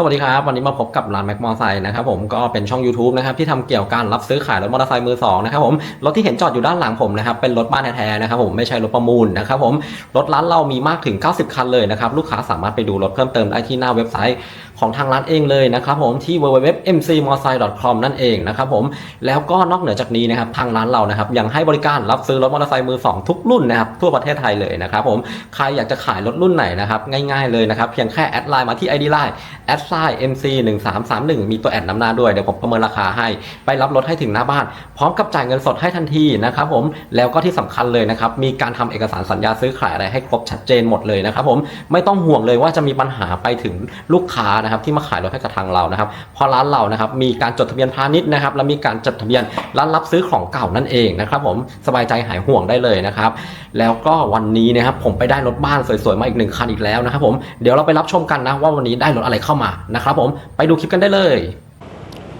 สวัสดีครับ วันนี้มาพบกับร้านแม็กมอไซค์นะครับผมก็เป็นช่อง YouTube นะครับที่ทำเกี่ยวกับการรับซื้อขายรถมอเตอร์ไซค์มือสองนะครับผมรถที่เห็นจอดอยู่ด้านหลังผมนะครับเป็นรถบ้านแท้ๆนะครับผมไม่ใช่รถประมูลนะครับผมรถร้านเรามีมากถึง 90 คันเลยนะครับลูกค้าสามารถไปดูรถเพิ่มเติมได้ที่หน้าเว็บไซต์ ของทางร้านเองเลยนะครับผมที่ www.mcmotorcycle.com นั่นเองนะครับผมแล้วก็นอกเหนือจากนี้นะครับทางร้านเรานะครับยังให้บริการรับซื้อรถมอเตอร์ไซค์มือสองทุกรุ่นนะครับทั่วประเทศไทยเลยนะครับผมใครอยากจะขายรถรุ่นไหนนะครับง่ายๆเลยนะครับเพียงแค่แอดไลน์มาที่ ID Line แอดไซน์ MC 1 3 3 1มีตัวแอดนำหน้าด้วยเดี๋ยวผมประเมินราคาให้ ไปรับรถให้ถึงหน้าบ้าน พร้อมกับจ่ายเงินสดให้ทันทีนะครับผมแล้วก็ที่สำคัญเลยนะครับมีการทำเอกสารสัญญาซื้อขายอะไรให้ครบชัดเจนหมดเลยนะครับผมไม่ต้องห่วงเลยว่าจะมีปัญหาไปถึงลูกค้านะครับที่มาขายรถให้กับทางเรานะครับเพราะร้านเรานะครับมีการจดทะเบียนพาณิชย์นะครับและมีการจดทะเบียนร้านรับซื้อของเก่านั่นเองนะครับผมสบายใจหายห่วงได้เลยนะครับแล้วก็วันนี้นะครับผมไปได้รถบ้านสวยๆมาอีกหนึ่งคันอีกแล้วนะครับผมเดี๋ยวเราไปรับชมกันนะว่าวันนี้ได้รถอะไรเข้ามานะครับผมไปดูคลิปกันได้เลย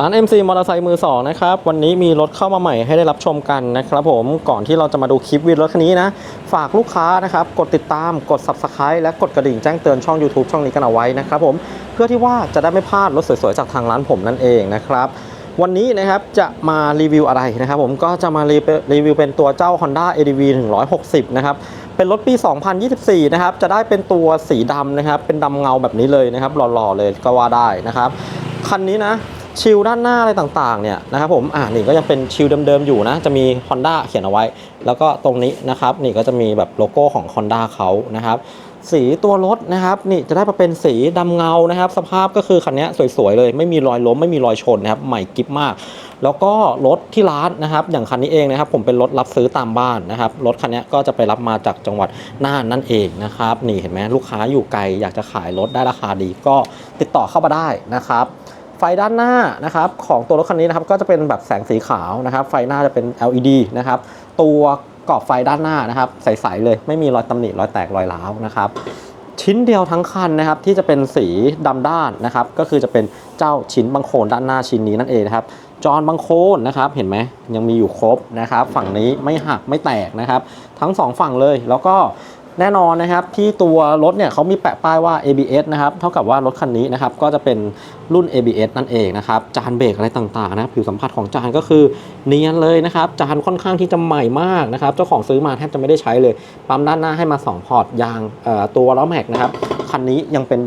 ร้าน MC มอเตอร์ไซค์มือสองนะครับวันนี้มีรถเข้ามาใหม่ให้ได้รับชมกันนะครับผมก่อนที่เราจะมาดูคลิปวิดีโอรถคันนี้นะ ฝากลูกค้านะครับกดติดตามกด Subscribe และกดกระดิ่งแจ้งเตือนช่อง YouTube ช่องนี้กันเอาไว้นะครับผมเพื่อที่ว่าจะได้ไม่พลาดรถสวยๆ จากทางร้านผมนั่นเองนะครับวันนี้นะครับจะมารีวิวอะไรนะครับผมก็จะมารีรีวิวเป็นตัวเจ้า Honda ADV 160 นะครับเป็นรถปี 2024 นะครับ จะได้เป็นตัวสีดำนะครับ เป็นดำเงาแบบนี้เลยนะครับ หล่อๆเลยก็ว่าได้นะครับ คันนี้นะ ชิลด้านหน้าอะไรต่างๆเนี่ยนะครับผมอ่านี่ก็ยังเป็นชิลเดิมๆอยู่นะ จะมี Honda เขียนเอาไว้ แล้วก็ตรงนี้นะครับนี่ก็จะมีแบบโลโก้ของ Honda เขานะครับสีตัวรถนะครับนี่จะได้มาเป็นสีดำเงานะครับ สภาพก็คือคันนี้สวยๆเลย ไม่มีรอยล้มไม่มีรอยชนนะครับใหม่กิ๊บมาก แล้วก็รถที่ร้านนะครับอย่างคันนี้เองนะครับ ผมเป็นรถรับซื้อตามบ้านนะครับรถคันนี้ก็จะไปรับมาจากจังหวัดน่านนั่นเองนะครับนี่เห็นไหมลูกค้าอยู่ไกลอยากจะขายรถได้ราคาดีก็ติดต่อเข้ามาได้นะครับ ไฟด้านหน้านะครับของตัวรถคันนี้นะครับก็จะเป็นแบบแสงสีขาวนะครับไฟหน้าจะเป็น LED นะครับตัวกรอบไฟด้านหน้านะครับใสๆเลยไม่มีรอยตำหนิรอยแตกรอยร้าวนะครับชิ้นเดียวทั้งคันนะครับที่จะเป็นสีดำด้านนะครับก็คือจะเป็นเจ้าชิ้นบังโคลนด้านหน้าชิ้นนี้นั่นเองนะครับจอนบังโคลนนะครับเห็นไหมยังมีอยู่ครบนะครับฝั่งนี้ไม่หักไม่แตกนะครับ ทั้งสองฝั่งเลยแล้วก็ แน่นอนนะครับที่ตัวรถเนี่ยเขามีแปะป้ายว่า ABS นะครับเท่ากับว่ารถคันนี้นะครับก็จะเป็นรุ่น ABS นั่นเองนะครับจานเบรกอะไรต่างๆนะผิวสัมผัสของจานก็คือเนียนเลยนะครับจานค่อนข้างที่จะใหม่มากนะครับเจ้าของซื้อมาแทบจะไม่ได้ใช้เลย ปั๊มด้านหน้าให้มา 2 พอร์ตยางตัวล้อแม็กนะครับคันนี้ยังเป็น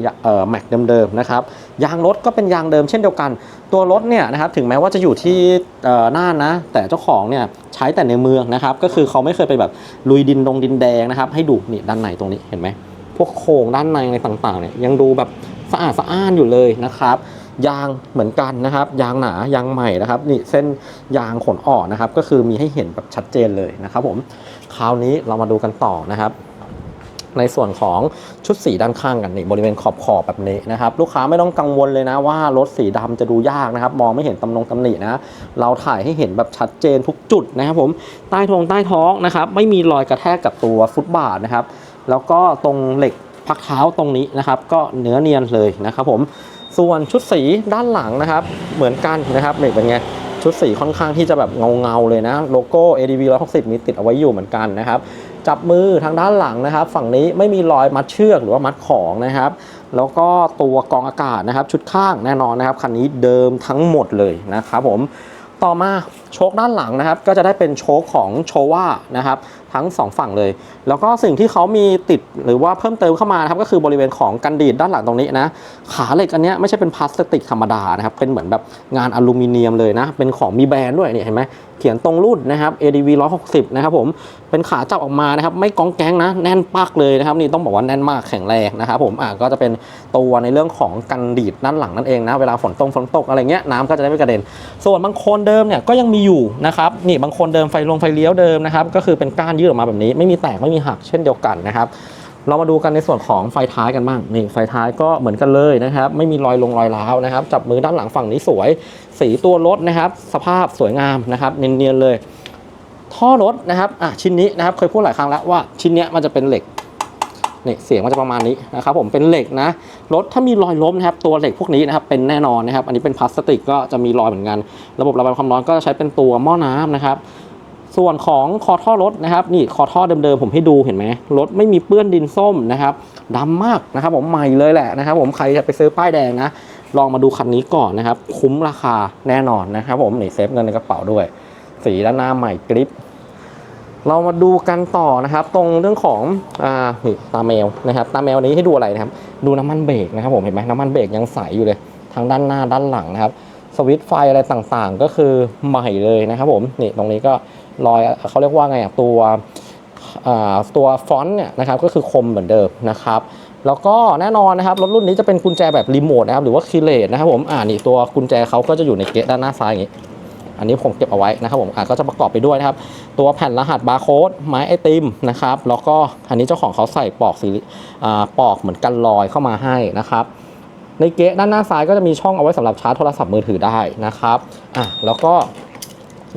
แม็กเดิมๆนะครับยางรถก็เป็นยางเดิมเช่นเดียวกัน ตัวรถเนี่ยนะครับถึงแม้ว่าจะอยู่ที่เอ่อน่านนะ แต่เจ้าของเนี่ย ใช้แต่ในเมืองนะครับ ก็คือเขาไม่เคยไปแบบลุยดินดงดินแดงนะครับ ให้ดูนี่ด้านในตรงนี้เห็นไหมพวกโครงด้านในอะไรต่างๆเนี่ยยังดูแบบสะอาดสะอ้านอยู่เลยนะครับยางเหมือนกันนะครับ ยางหนายางใหม่นะครับ นี่เส้นยางขนอ่อนนะครับ ก็คือมีให้เห็นแบบชัดเจนเลยนะครับ ผมคราวนี้เรามาดูกันต่อนะครับ ในส่วนของชุดสีด้านข้างกันนี่บริเวณขอบขอบแบบนี้นะครับลูกค้าไม่ต้องกังวลเลยนะว่ารถสีดำจะดูยากนะครับมองไม่เห็นตำนงตำหนินะเราถ่ายให้เห็นแบบชัดเจนทุกจุดนะครับผมใต้ทงใต้ท้องนะครับไม่มีรอยกระแทกกับตัวฟุตบาทนะครับแล้วก็ตรงเหล็กพักเท้าตรงนี้นะครับก็เนื้อเนียนเลยนะครับผมส่วนชุดสีด้านหลังนะครับ เหมือนกันนะครับนี่เป็นไงชุดสีค่อนข้างที่จะแบบเงาๆเลยนะ โลโก้ ADV 160 มีติดเอาไว้อยู่เหมือนกันนะครับ จับมือทางด้านหลังนะครับ ฝั่งนี้ไม่มีรอยมัดเชือกหรือว่ามัดของนะครับ แล้วก็ตัวกองอากาศนะครับ ชุดข้างแน่นอนนะครับคันนี้เดิมทั้งหมดเลยนะครับผมต่อมาโชคด้านหลังนะครับ ก็จะได้เป็นโชคของโชว่านะครับทั้งสองฝั่งเลย แล้วก็สิ่งที่เขามีติดหรือว่าเพิ่มเติมเข้ามานะครับก็คือบริเวณของกันดีดด้านหลังตรงนี้นะขาเหล็กอันเนี้ยไม่ใช่เป็นพลาสติกธรรมดานะครับเป็นเหมือนแบบงานอลูมิเนียมเลยนะเป็นของมีแบรนด์ด้วยนี่เห็นไหมเขียนตรงรุ่นนะครับ ADV 160 นะครับผม เป็นขาจับออกมานะครับ ไม่กองแกงนะ แน่นปักเลยนะครับ นี่ต้องบอกว่าแน่นมากแข็งแรงนะครับผมอะก็จะเป็นตัวในเรื่องของกันดีดด้านหลังนั่นเองนะ เวลาฝนตกฝนตกอะไรเงี้ยน้ำก็จะได้ไม่กระเด็น ส่วนบางคนเดิมเนี่ยก็ยังมีอยู่นะครับนี่บางคนเดิมไฟลงไฟเลี้ยวเดิมนะครับก็คือเป็นก้านยืดออกมาแบบนี้ ไม่มีแตกไม่มีหักเช่นเดียวกันนะครับเรามาดูกันในส่วนของไฟท้ายกันบ้างนี่ไฟท้ายก็เหมือนกันเลยนะครับไม่มีรอยลงรอยร้าวนะครับจับมือด้านหลังฝั่งนี้สวย สีตัวรถนะครับ สภาพสวยงามนะครับเนียนๆเลย ท่อรถนะครับอะชิ้นนี้นะครับเคยพูดหลายครั้งแล้วว่าชิ้นนี้มันจะเป็นเหล็ก นี่เสียงมันจะประมาณนี้นะครับผมเป็นเหล็กนะรถถ้ามีรอยล้มนะครับตัวเหล็กพวกนี้นะครับเป็นแน่นอนนะครับ อันนี้เป็นพลาสติกก็จะมีรอยเหมือนกัน ระบบระบายความร้อนก็จะใช้เป็นตัวหม้อน้ำนะครับ ส่วนของคอท่อรถนะครับ นี่คอท่อเดิมๆผมให้ดูเห็นไหมรถไม่มีเปื้อนดินส้มนะครับดำมากนะครับ ผมใหม่เลยแหละนะครับ ผมใครจะไปซื้อป้ายแดงนะลองมาดูคันนี้ก่อนนะครับ คุ้มราคาแน่นอนนะครับ ผมนี่เซฟเงินในกระเป๋าด้วย สีด้านหน้าใหม่กริป เรามาดูกันต่อนะครับ ตรงเรื่องของอ่าตาแมวนะครับ ตาแมวนี้ให้ดูอะไรนะครับ ดูน้ำมันเบรกนะครับผมเห็นไหมน้ำมันเบรกยังใสอยู่เลยทั้งด้านหน้าด้านหลังนะครับ สวิตช์ไฟอะไรต่างๆ ก็คือใหม่เลยนะครับผมนี่ตรงนี้ก็รอยเขาเรียกว่าไงตัวตัวฟอนต์เนี่ยนะครับก็คือคมเหมือนเดิมนะครับแล้วก็แน่นอนนะครับรถรุ่นนี้จะเป็นกุญแจแบบรีโมทนะครับหรือว่าคีเลสนะครับผมอ่านี่ตัวกุญแจเขาก็จะอยู่ในเกะด้านหน้าซ้ายอย่างนี้ อันนี้ผมเก็บเอาไว้นะครับผมอะก็จะประกอบไปด้วยนะครับ ตัวแผ่นรหัสบาร์โค้ดไม้ไอติมนะครับแล้วก็อันนี้เจ้าของเขาใส่ปลอกสีอ่าปลอกเหมือนกันลอยเข้ามาให้นะครับในเกะด้านหน้าซ้ายก็จะมีช่องเอาไว้สำหรับชาร์จโทรศัพท์มือถือได้นะครับอะแล้วก็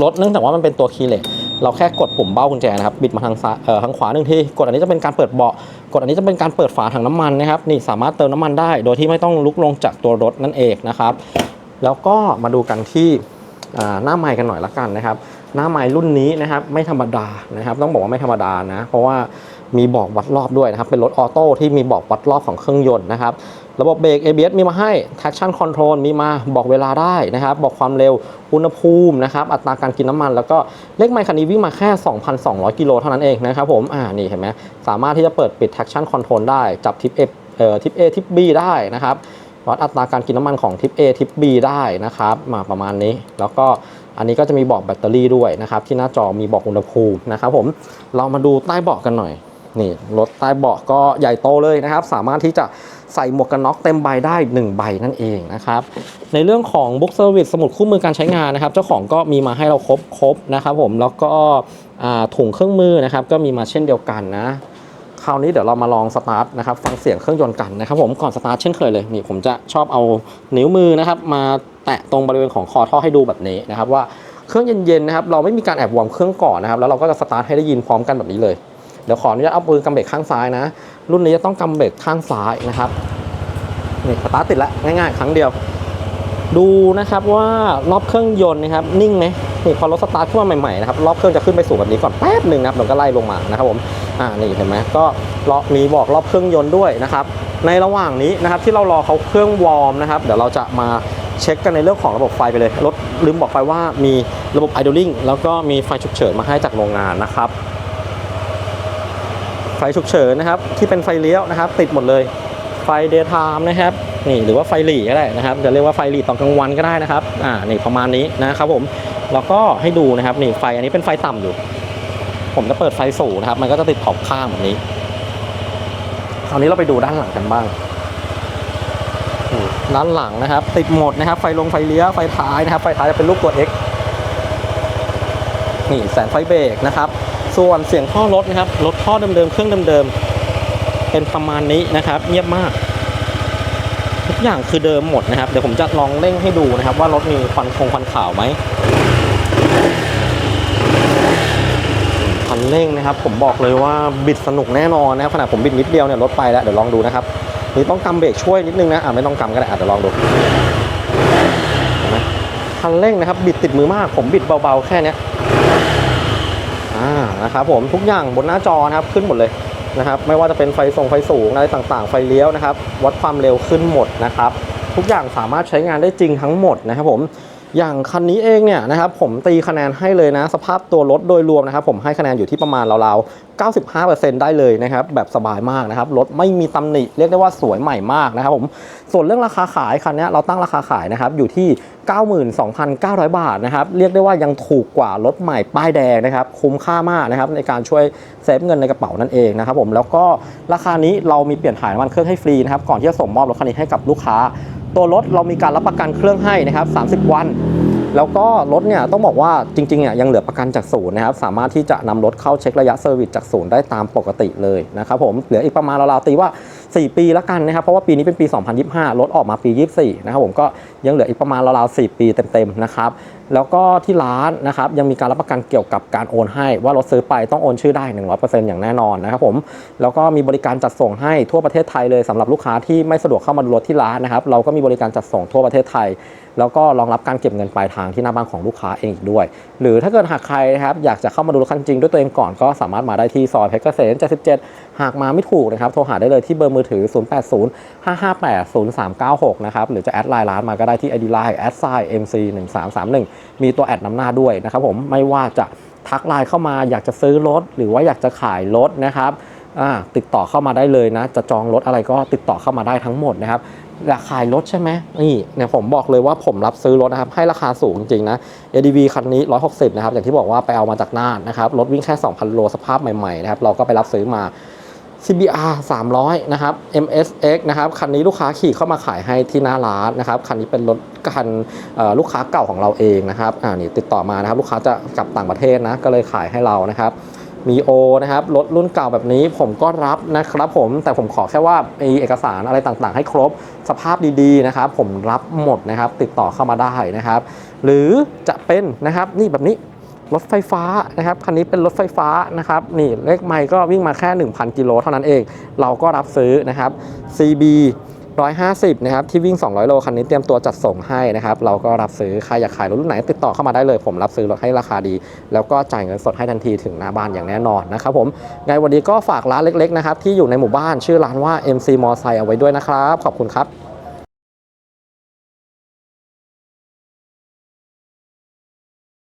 รถเนื่องจากว่ามันเป็นตัวคีย์เลสเราแค่กดปุ่มเบ้ากุญแจนะครับบิดมาทางซ้ายเอ่อทางขวาหนึ่งทีกดอันนี้จะเป็นการเปิดเบาะกดอันนี้จะเป็นการเปิดฝาถังน้ำมันนะครับนี่สามารถเติมน้ำมันได้ โดยที่ไม่ต้องลุกลงจากตัวรถนั่นเองนะครับ แล้วก็มาดูกันที่ หน้าไมค์กันหน่อยละกันนะครับ หน้าไมค์รุ่นนี้นะครับไม่ธรรมดานะครับ ต้องบอกว่าไม่ธรรมดานะ เพราะว่ามีบอกวัดรอบด้วยนะครับ เป็นรถออโต้ที่มีบอกวัดรอบของเครื่องยนต์นะครับ ระบบเบรก ABS มีมาให้ traction control มีมาบอกเวลาได้นะครับ บอกความเร็วอุณหภูมินะครับ อัตราการกินน้ำมัน แล้วก็เลขไมค์คันนี้วิ่งมาแค่ 2,200 กิโลเท่านั้นเองนะครับผม อ่า นี่เห็นไหมสามารถที่จะเปิดปิด traction control ได้ จับทิปเอ่อทิป A ทิป B ได้นะครับ วัดอัตราการกินน้ำมันของทิป A ทิป B ได้นะครับมาประมาณนี้ แล้วก็อันนี้ก็จะมีบอกแบตเตอรี่ด้วยนะครับที่หน้าจอมีบอกอุณหภูมินะครับผมเรามาดูใต้เบาะกันหน่อยนี่รถใต้เบาะก็ใหญ่โตเลยนะครับ สามารถที่จะใส่หมวกกันน็อกเต็มใบได้ 1 ใบนั่นเองนะครับ ในเรื่องของบุ๊กเซอร์วิสสมุดคู่มือการใช้งานนะครับ เจ้าของก็มีมาให้เราครบครบนะครับผมแล้วก็ถุงเครื่องมือนะครับก็มีมาเช่นเดียวกันนะ คราวนี้เดี๋ยวเรามาลองสตาร์ทนะครับฟังเสียงเครื่องยนต์กันนะครับผมก่อนสตาร์ทเช่นเคยเลยนี่ผมจะชอบเอานิ้วมือนะครับมาแตะตรงบริเวณของคอท่อให้ดูแบบนี้นะครับว่าเครื่องเย็นๆนะครับเราไม่มีการแอบวอร์มเครื่องก่อนนะครับแล้วเราก็จะสตาร์ทให้ได้ยินพร้อมกันแบบนี้เลยเดี๋ยวขออนุญาตเอามือกำเบรกข้างซ้ายนะ รุ่นนี้จะต้องกำเบรกข้างซ้ายนะครับนี่สตาร์ทติดแล้วง่ายๆ ครั้งเดียว ดูนะครับว่ารอบเครื่องยนต์นะครับนิ่งไหม นี่พอรถสตาร์ทขึ้นมาใหม่ๆนะครับรอบเครื่องจะขึ้นไปสูงแบบนี้ก่อนแป๊บหนึ่งนะครับมันก็ไล่ลงมานะครับผมอ่านี่เห็นไหมก็รอมีบอกรอบเครื่องยนต์ด้วยนะครับในระหว่างนี้นะครับที่เรารอเขาเครื่องวอร์มนะครับเดี๋ยวเราจะมาเช็คกันในเรื่องของระบบไฟไปเลยรถลืมบอกไปว่ามีระบบ idling แล้วก็มีไฟฉุกเฉินมาให้จากโรงงานนะครับ ไฟฉุกเฉินนะครับที่เป็นไฟเลี้ยวนะครับ ติดหมดเลยไฟเดย์ไทม์นะครับนี่หรือว่าไฟหลีก็ได้นะครับจะเรียกว่าไฟหลีตอนกลางวันก็ได้นะครับอ่านี่ประมาณนี้นะครับผม แล้วก็ให้ดูนะครับนี่ไฟอันนี้เป็นไฟต่ำอยู่ ผมจะเปิดไฟสูงนะครับ มันก็จะติดขอบข้างแบบนี้คราวนี้เราไปดูด้านหลังกันบ้างด้านหลังนะครับ ติดหมดนะครับ ไฟลงไฟเลี้ยวไฟท้ายนะครับ ไฟท้ายจะเป็นรูปตัว X นี่แสงไฟเบรกนะครับ ส่วนเสียงท่อรถนะครับรถท่อเดิมๆเครื่องเดิมๆเป็นประมาณนี้นะครับ เงียบมาก ทุกอย่างคือเดิมหมดนะครับ เดี๋ยวผมจะลองเร่งให้ดูนะครับ ว่ารถมีควันคงควันขาวไหมคัน เร่งนะครับ ผมบอกเลยว่าบิดสนุกแน่นอนนะครับขนาดผมบิดนิดเดียวเนี่ยรถไปแล้วเดี๋ยวลองดูนะครับนี่ต้องกำเบรกช่วยนิดนึงนะอะไม่ต้องกำก็ได้อะเดี๋ยวลองดูเห็นไหมคันเร่งนะครับ บิดติดมือมาก ผมบิดเบาๆแค่เนี้ยอ่านะครับผมทุกอย่างบนหน้าจอนะครับขึ้นหมดเลยนะครับ ไม่ว่าจะเป็นไฟส่งไฟสูงอะไรต่างๆ ไฟเลี้ยวนะครับ วัดความเร็วขึ้นหมดนะครับ ทุกอย่างสามารถใช้งานได้จริงทั้งหมดนะครับผม อย่างคันนี้เองเนี่ยนะครับผมตีคะแนนให้เลยนะ สภาพตัวรถโดยรวมนะครับผมให้คะแนนอยู่ที่ประมาณราวๆ 95%ได้เลยนะครับแบบสบายมากนะครับรถไม่มีตำหนิเรียกได้ว่าสวยใหม่มากนะครับผมส่วนเรื่องราคาขายคันนี้เราตั้งราคาขายนะครับอยู่ที่ 92,900 บาทนะครับเรียกได้ว่ายังถูกกว่ารถใหม่ป้ายแดงนะครับคุ้มค่ามากนะครับในการช่วยเซฟเงินในกระเป๋านั่นเองนะครับผมแล้วก็ราคานี้เรามีเปลี่ยนถ่ายน้ำมันเครื่องให้ฟรีนะครับก่อนที่จะส่งมอบรถคันนี้ให้กับลูกค้า ตัวรถเรามีการรับประกันเครื่องให้นะครับ 30 วัน แล้วก็รถเนี่ยต้องบอกว่าจริงๆเนี่ยยังเหลือประกันจากศูนย์นะครับสามารถที่จะนำรถเข้าเช็คระยะเซอร์วิสจากศูนย์ได้ตามปกติเลยนะครับผมเหลืออีกประมาณราวๆตีว่า 4 ปีล้วกันนะครับเพราะว่าปีนี้เป็นปี 2025 รถออกมาปี 24 นะครับผมก็ยังเหลืออีกประมาณราวๆ4ปีเต็มๆนะครับแล้วก็ที่ร้านนะครับยังมีการรับประกันเกี่ยวกับการโอนให้ ว่ารถซื้อไปต้องโอนชื่อได้ 100%อย่างแน่นอนนะครับผมแล้วก็มีบริการจัดส่งให้ทั่วประเทศไทยเลยสำหรับลูกค้าที่ไม่สะดวกเข้ามาดูรถที่ร้านนะครับเราก็มีบริการจัดส่งทั่วประเทศไทย แล้วก็รองรับการเก็บเงินปลายทางที่หน้าบ้านของลูกค้าเองอีกด้วย หรือถ้าเกิดหากใครนะครับอยากจะเข้ามาดูรถคันจริงด้วยตัวเองก่อนก็สามารถมาได้ที่ซอยเพชรเกษม77 หากมาไม่ถูกนะครับโทรหาได้เลยที่เบอร์มือมือถือ 0805580396 นะครับหรือจะแอดไลน์ร้านมาก็ได้ที่ ID Line แอดไซ MC 1 3 3 1มีตัวแอดนำหน้าด้วยนะครับผมไม่ว่าจะทักไลน์เข้ามาอยากจะซื้อรถ หรือว่าอยากจะขายรถนะครับติดต่อเข้ามาได้เลยนะ จะจองรถอะไรก็ติดต่อเข้ามาได้ทั้งหมดนะครับ อยากขายรถใช่ไหมนี่เนี่ยผมบอกเลยว่าผมรับซื้อรถนะครับ ให้ราคาสูงจริงๆนะ ADV คันนี้ 160 นะครับ อย่างที่บอกว่าไปเอามาจากน่านนะครับ รถวิ่งแค่ 2,000 โลสภาพใหม่ๆนะครับ เราก็ไปรับซื้อมา CBR 300 นะครับ MSX นะครับ คันนี้ลูกค้าขี่เข้ามาขายให้ที่หน้าร้านนะครับ คันนี้เป็นรถคันลูกค้าเก่าของเราเองนะครับ อ่า นี่ติดต่อมานะครับ ลูกค้าจะกลับต่างประเทศนะ ก็เลยขายให้เรานะครับ มีโอนะครับรถรุ่นเก่าแบบนี้ผมก็รับนะครับผมแต่ผมขอแค่ว่ามีเอกสารอะไรต่างๆ ให้ครบสภาพดีๆนะครับ ผมรับหมดนะครับ ติดต่อเข้ามาได้นะครับ หรือจะเป็นนะครับนี่แบบนี้รถไฟฟ้านะครับคันนี้เป็นรถไฟฟ้านะครับนี่เลขไมล์ก็วิ่งมาแค่ 1,000 กิโลเท่านั้นเอง เราก็รับซื้อนะครับ CB 150นะครับที่วิ่ง 200 โลคันนี้เตรียมตัวจัดส่งให้นะครับเราก็รับซื้อใครอยากขายรถรุ่นไหนติดต่อเข้ามาได้เลย ผมรับซื้อรถให้ราคาดี แล้วก็จ่ายเงินสดให้ทันทีถึงหน้าบ้านอย่างแน่นอนนะครับผมไงวันนี้ก็ฝากร้านเล็กๆนะครับที่อยู่ในหมู่บ้านชื่อร้านว่า MC มอไซค์เอาไว้ด้วยนะครับขอบคุณครับ